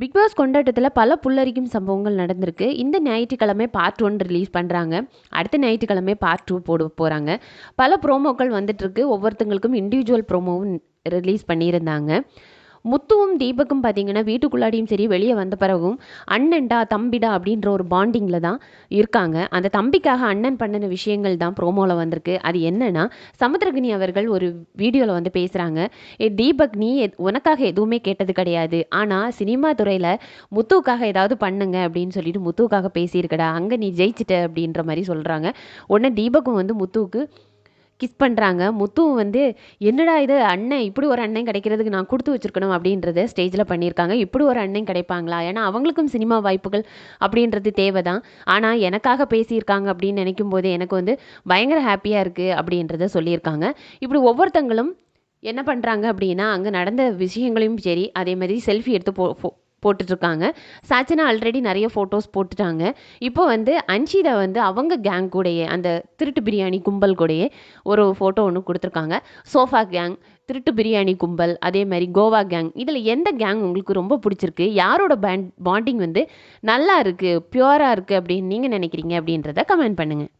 Bigg Boss கொண்டாட்டத்தில் பல புல்லரிக்கும் சம்பவங்கள் நடந்திருக்கு. இந்த ஞாயிற்றுக்கிழமை பார்ட் ஒன் ரிலீஸ் பண்ணுறாங்க அடுத்த ஞாயிற்றுக்கிழமை பார்ட் டூ போட போகிறாங்க பல ப்ரோமோக்கள் வந்துட்டுருக்கு ஒவ்வொருத்தங்களுக்கும் இண்டிவிஜுவல் ப்ரோமோவும் ரிலீஸ் பண்ணியிருந்தாங்க. முத்துவும் தீபக்கும் பார்த்தீங்கன்னா வீட்டுக்குள்ளாடியும் சரி வெளியே வந்த பிறகும் அண்ணன்டா தம்பிடா அப்படின்ற ஒரு பாண்டிங்கில் தான் இருக்காங்க. அந்த தம்பிக்காக அண்ணன் பண்ணின விஷயங்கள் தான் ப்ரோமோவில் வந்திருக்கு. அது என்னன்னா சமுத்திரகினி அவர்கள் ஒரு வீடியோவில் வந்து பேசுகிறாங்க ஏ தீபக் நீ உனக்காக எதுவுமே கேட்டது கிடையாது. ஆனால் சினிமா துறையில் முத்துவுக்காக ஏதாவது பண்ணுங்க அப்படின்னு சொல்லிட்டு முத்துவுக்காக பேசியிருக்கடா. அங்கே நீ ஜெயிச்சிட்ட அப்படின்ற மாதிரி சொல்கிறாங்க உடனே தீபக்கும் வந்து முத்துவுக்கு கிஸ் பண்ணுறாங்க முத்துவும் வந்து என்னடா இது? அண்ணன் இப்படி ஒரு அண்ணன் கிடைக்கிறதுக்கு நான் கொடுத்து வச்சிருக்கணும் அப்படின்றத ஸ்டேஜில் பண்ணியிருக்காங்க. இப்படி ஒரு அண்ணன் கிடைப்பாங்களா? ஏன்னா அவங்களுக்கும் சினிமா வாய்ப்புகள் அப்படின்றது தேவை தான் ஆனால் எனக்காக பேசியிருக்காங்க அப்படின்னு நினைக்கும் போது எனக்கு வந்து பயங்கர ஹாப்பியாக இருக்குது அப்படின்றத சொல்லியிருக்காங்க. இப்படி ஒவ்வொருத்தங்களும் என்ன பண்ணுறாங்க அப்படின்னா அங்கே நடந்த விஷயங்களையும் சரி அதே மாதிரி செல்ஃபி எடுத்து போ- போட்டுட்ருக்காங்க. சாச்சனா ஆல்ரெடி நிறைய ஃபோட்டோஸ் போட்டுட்டாங்க. இப்போ வந்து அன்ஷிதா வந்து அவங்க கேங் கூடயே அந்த திருட்டு பிரியாணி கும்பல் கூடயே ஒரு ஃபோட்டோ ஒன்று கொடுத்துருக்காங்க. சோஃபா கேங் திருட்டு பிரியாணி கும்பல் அதே மாதிரி கோவா கேங் இதில் எந்த கேங் உங்களுக்கு ரொம்ப பிடிச்சிருக்கு? யாரோட பேண்ட் பாண்டிங் வந்து நல்லா இருக்குது பியூராக இருக்குது அப்படின்னு நீங்கள் நினைக்கிறீங்க அப்படின்றத கமெண்ட் பண்ணுங்கள்